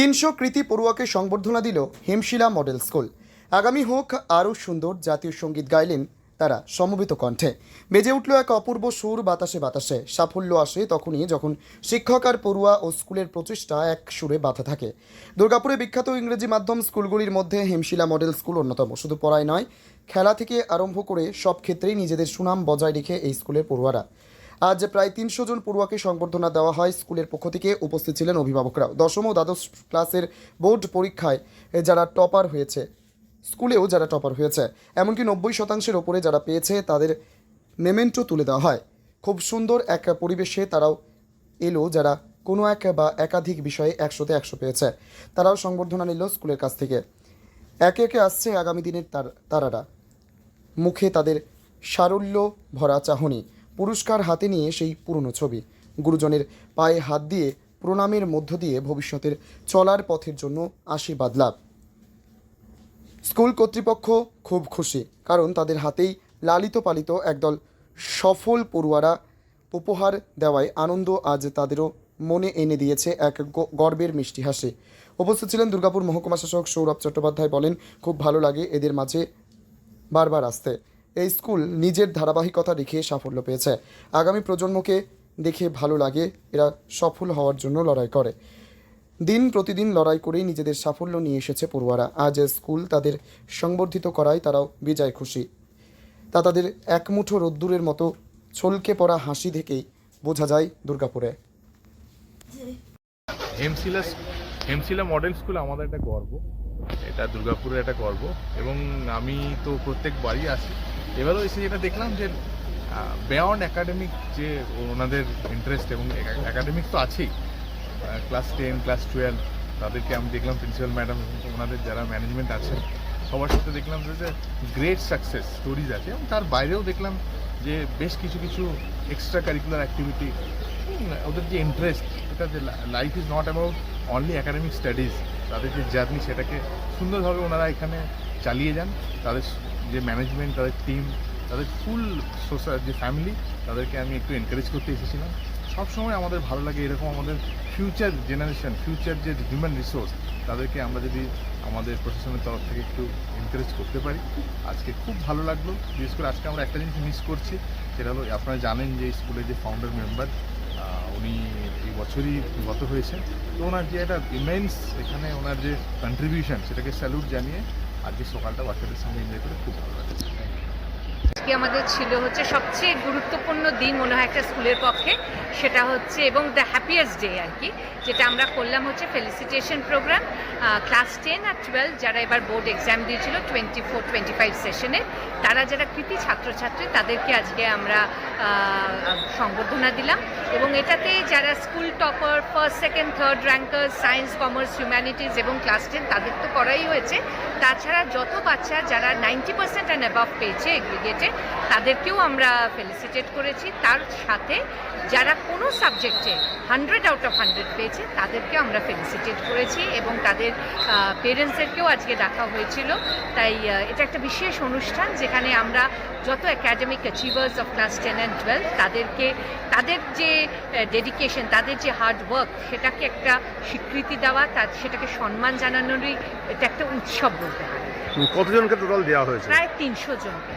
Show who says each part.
Speaker 1: তিনশো কৃতি পড়ুয়াকে সংবর্ধনা দিল হিমশিলা মডেল স্কুল। আগামী হোক আরও সুন্দর জাতীয় সংগীত গাইলেন তারা সমবেত কণ্ঠে। বেজে উঠল এক অপূর্ব সুর বাতাসে বাতাসে। সাফল্য আসে তখনই যখন শিক্ষক আর পড়ুয়া ও স্কুলের প্রচেষ্টা এক সুরে বাধা থাকে। দুর্গাপুরে বিখ্যাত ইংরেজি মাধ্যম স্কুলগুলির মধ্যে হিমশিলা মডেল স্কুল অন্যতম। শুধু পড়ায় নয়, খেলা থেকে আরম্ভ করে সব ক্ষেত্রেই নিজেদের সুনাম বজায় রেখে এই স্কুলের পড়ুয়ারা। আজ প্রায় তিনশো জন পড়ুয়াকে সংবর্ধনা দেওয়া হয় স্কুলের পক্ষ থেকে উপস্থিত ছিলেন অভিভাবকরাও। দশম ও দ্বাদশ ক্লাসের বোর্ড পরীক্ষায় যারা টপার হয়েছে, স্কুলেও যারা টপার হয়েছে, এমনকি নব্বই শতাংশের ওপরে যারা পেয়েছে, তাদের মেমেন্টো তুলে দেওয়া হয়। খুব সুন্দর এক পরিবেশে তারাও এলো যারা কোনো এক বা একাধিক বিষয়ে একশোতে একশো পেয়েছে। তারাও সংবর্ধনা নিল স্কুলের কাছ থেকে। একে একে আসছে আগামী দিনের তার, তারারা। মুখে তাদের সারল্য ভরা চাহনি। পুরস্কার হাতে নিয়ে সেই পুরনো ছবি। গুরুজনের পায়ে হাত দিয়ে প্রণামের মধ্য দিয়ে ভবিষ্যতের চলার পথের জন্য আশীর্বাদ লাভ। স্কুল কর্তৃপক্ষ খুব খুশি, কারণ তাদের হাতেই লালিত পালিত একদল সফল পড়ুয়ারা উপহার দেওয়ায় আনন্দ আজ তাদেরও মনে এনে দিয়েছে এক গর্বের মিষ্টি হাসি। উপস্থিত ছিলেন দুর্গাপুর মহকুমা শাসক সৌরভ চট্টোপাধ্যায় বলেন, খুব ভালো লাগে এদের মাঝে বারবার আসতে। এই স্কুল নিজের ধারাবাহিকতা রেখে সাফল্য পেয়েছে। আগামী প্রজন্মকে দেখে ভালো লাগে, এরা সফল হওয়ার জন্য লড়াই করে। দিন প্রতিদিন লড়াই করেই নিজেদের সাফল্য নিয়ে এসেছে পড়ুয়ারা। আজ স্কুল তাদের সংবর্ধিত করায় তারাও বিজয় খুশি। তা তাদের একমুঠো রোদ্দুরের মতো ছলকে পড়া হাসি থেকেই বোঝা যায় দুর্গাপুরে।
Speaker 2: হেমশিলা হেমশিলা মডেল স্কুল আমাদের একটা গর্ব। এটা দুর্গাপুরের একটা গর্ব। এবং আমি তো প্রত্যেকবারই আসি। এবারেও এসে যেটা দেখলাম যে বেয়ন্ড একাডেমিক যে ওনাদের ইন্টারেস্ট এবং একাডেমিক তো আছেই। ক্লাস টেন ক্লাস টুয়েলভ তাদেরকে আমি দেখলাম প্রিন্সিপাল ম্যাডাম ওনাদের যারা ম্যানেজমেন্ট আছে সবার সাথে দেখলাম যে গ্রেট সাকসেস স্টোরিজ আছে। এবং তার বাইরেও দেখলাম যে, বেশ কিছু কিছু এক্সট্রা কারিকুলার অ্যাক্টিভিটি ওদের যে ইন্টারেস্ট এটা যে life is not about only academic studies তাদের যে জার্নি সেটাকে সুন্দরভাবে ওনারা এখানে চালিয়ে যান। তাদের যে ম্যানেজমেন্ট তাদের টিম তাদের ফুল সোশ্যাল যে ফ্যামিলি তাদেরকে আমি একটু এনকারেজ করতে এসেছিলাম। সবসময় আমাদের ভালো লাগে এরকম আমাদের ফিউচার জেনারেশন ফিউচার যে হিউম্যান রিসোর্স তাদেরকে আমরা যদি আমাদের প্রশাসনের তরফ থেকে একটু এনকারেজ করতে পারি। আজকে খুব ভালো লাগল। বিশেষ করে আজকে আমরা একটা জিনিস মিস করছি, সেটা হলো আপনারা জানেন যে স্কুলের যে ফাউন্ডার মেম্বার উনি এই বছরই গত হয়েছে তো ওনার যে একটা ইমেন্স এখানে ওনার যে কন্ট্রিবিউশন সেটাকে স্যালুট জানিয়ে আজকে সকালটা বাচ্চাদের সঙ্গে এনজয় করে খুব ভালো লাগছে
Speaker 3: আজকে আমাদের ছিল হচ্ছে সবচেয়ে গুরুত্বপূর্ণ দিন মনে হয় একটা স্কুলের পক্ষে, সেটা হচ্ছে এবং দ্য হ্যাপিয়েস্ট ডে আর কি, যেটা আমরা করলাম হচ্ছে ফেলিসিটেশন প্রোগ্রাম ক্লাস টেন আর টুয়েলভ যারা এবার বোর্ড এক্সাম দিয়েছিল টোয়েন্টি ফোর টোয়েন্টি ফাইভ সেশনে তারা যারা কৃতি ছাত্রছাত্রী তাদেরকে আজকে আমরা সংবর্ধনা দিলাম এবং এটাতে যারা school topper first second third ranker science commerce humanities এবং ক্লাস টেন তাদের তো করাই হয়েছে। তাছাড়া যত বাচ্চা যারা নাইনটি পার্সেন্ট অ্যান্ড অ্যাবাভ পেয়েছে এগ্রিগেটে তাদেরকেও আমরা ফেলিসিটেট করেছি। তার সাথে যারা কোনো সাবজেক্টে হান্ড্রেড আউট অফ হান্ড্রেড পেয়েছে তাদেরকে আমরা ফেলিসিটেট করেছি এবং তাদের পেরেন্টসদেরকেও আজকে ডাকা হয়েছিল। তাই এটা একটা বিশেষ অনুষ্ঠান যেখানে আমরা যত academic achievers of class ten and twelve তাদেরকে তাদের যে ডেডিকেশন তাদের যে হার্ড ওয়ার্ক সেটাকে একটা স্বীকৃতি দেওয়া তার সেটাকে সম্মান জানানোরই এটা একটা উৎসব বলতে পারি
Speaker 4: কতজনকে টোটাল দেওয়া হয়েছে?
Speaker 3: প্রায় তিনশো জনকে।